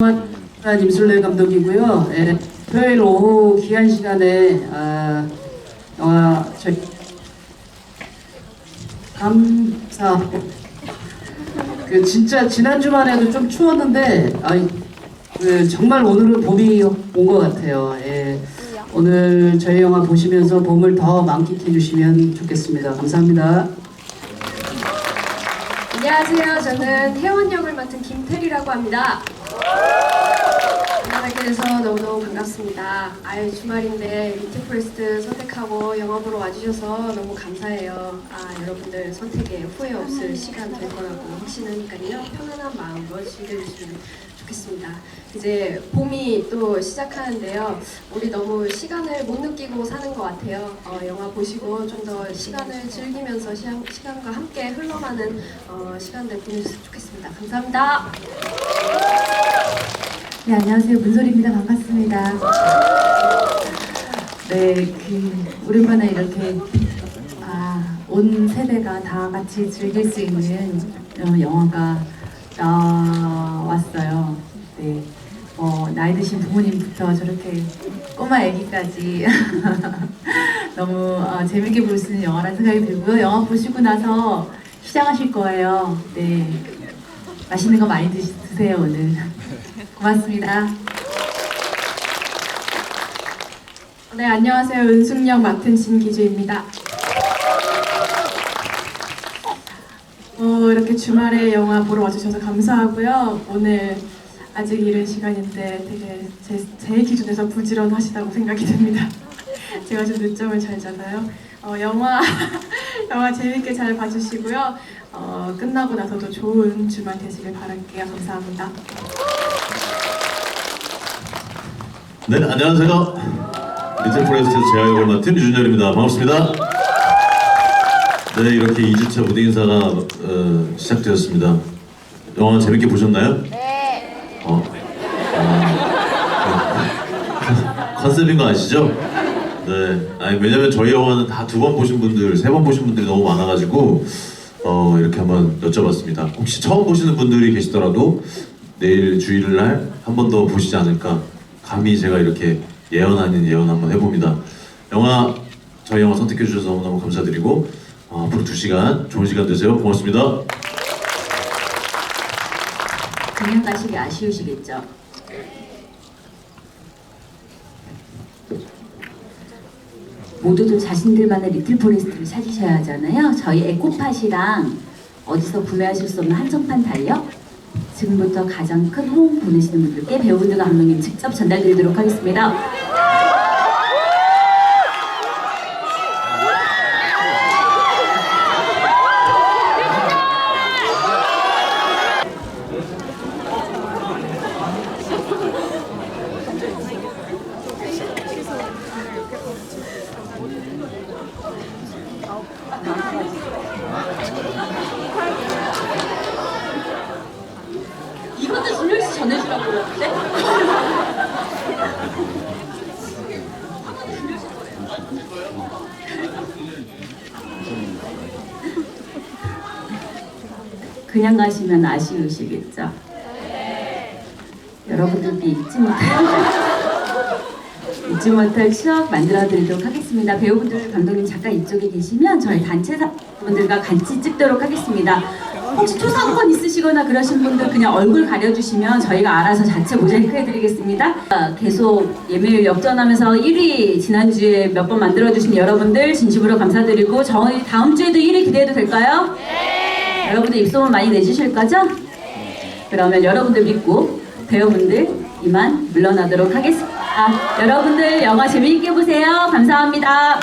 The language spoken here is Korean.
영화 임술래 감독이고요. 예, 토요일 오후 귀한 시간에 아, 영화 저 감사 그 진짜 지난 주만 해도 좀 추웠는데 아이 그 정말 오늘은 봄이 온 것 같아요. 예. 오늘 저희 영화 보시면서 봄을 더 만끽해 주시면 좋겠습니다. 감사합니다. 안녕하세요. 저는 혜원 역을 맡은 김태리라고 합니다. 만나게 돼서 너무너무 반갑습니다. 아유 주말인데 리트포레스트 선택하고 영화 보러 와주셔서 너무 감사해요. 아 여러분들 선택에 후회 없을 시간 될 거라고 확신하니까요. 편안한 마음으로 즐겨주시면 좋겠습니다. 이제 봄이 또 시작하는데요. 우리 너무 시간을 못 느끼고 사는 것 같아요. 어, 영화 보시고 좀 더 시간을 즐기면서 시간, 시간과 함께 흘러가는 어, 시간들 보내셨으면 좋겠습니다. 감사합니다. 네, 안녕하세요. 문솔입니다. 반갑습니다. 네, 그, 오랜만에 이렇게, 아, 온 세대가 다 같이 즐길 수 있는 어, 영화가 나왔어요. 네. 어, 나이 드신 부모님부터 저렇게 꼬마 애기까지 너무 어, 재밌게 볼 수 있는 영화라는 생각이 들고요. 영화 보시고 나서 시장하실 거예요. 네. 맛있는 거 많이 드, 드세요, 오늘. 고맙습니다. 네, 안녕하세요. 은숙역 맡은 진기주입니다. 어, 이렇게 주말에 영화 보러 와주셔서 감사하고요. 오늘 아직 이른 시간인데 되게 제, 제 기준에서 부지런하시다고 생각이 듭니다. 제가 좀 늦잠을 잘 자서요. 어, 영화, 영화 재밌게 잘 봐주시고요. 어, 끝나고 나서도 좋은 주말 되시길 바랄게요. 감사합니다. 네, 안녕하세요. 리틀 포레스트에서 제아 역을 맡은 유준열입니다. 반갑습니다. 네, 이렇게 2주차 무대 인사가 어, 시작되었습니다. 영화 재밌게 보셨나요? 네. 어, 아, 네. 컨셉인 거 아시죠? 네. 아니, 왜냐면 저희 영화는 다 두 번 보신 분들, 세 번 보신 분들이 너무 많아가지고 어, 이렇게 한번 여쭤봤습니다. 혹시 처음 보시는 분들이 계시더라도 내일 주일날 한 번 더 보시지 않을까 감히 제가 이렇게 예언 아닌 예언 한번 해봅니다. 영화 저희 영화 선택해 주셔서 너무너무 감사드리고 어, 앞으로 두 시간 좋은 시간 되세요. 고맙습니다. 그냥 가시기 아쉬우시겠죠? 모두들 자신들만의 리틀 포레스트를 찾으셔야 하잖아요. 저희 에코팟이랑 어디서 구매하실 수 없는 한정판 달력 지금부터 가장 큰 호응 보내시는 분들께 배우들과 감독님 직접 전달드리도록 하겠습니다. 준열 씨 전해주라고 그러는데? 그냥 가시면 아쉬우시겠죠? 여러분들께 잊지 못할 잊지 못할 추억 만들어 드리도록 하겠습니다. 배우분들, 감독님, 작가 이쪽에 계시면 저희 단체 분들과 같이 찍도록 하겠습니다. 혹시 초상권 있으시거나 그러신 분들 그냥 얼굴 가려주시면 저희가 알아서 자체 모자이크 해드리겠습니다. 아, 계속 예매율 역전하면서 1위 지난주에 몇 번 만들어주신 여러분들 진심으로 감사드리고 저희 다음 주에도 1위 기대해도 될까요? 네. 여러분들 입소문 많이 내주실 거죠? 그러면 여러분들 믿고 배우분들 이만 물러나도록 하겠습니다. 여러분들 영화 재미있게 보세요. 감사합니다.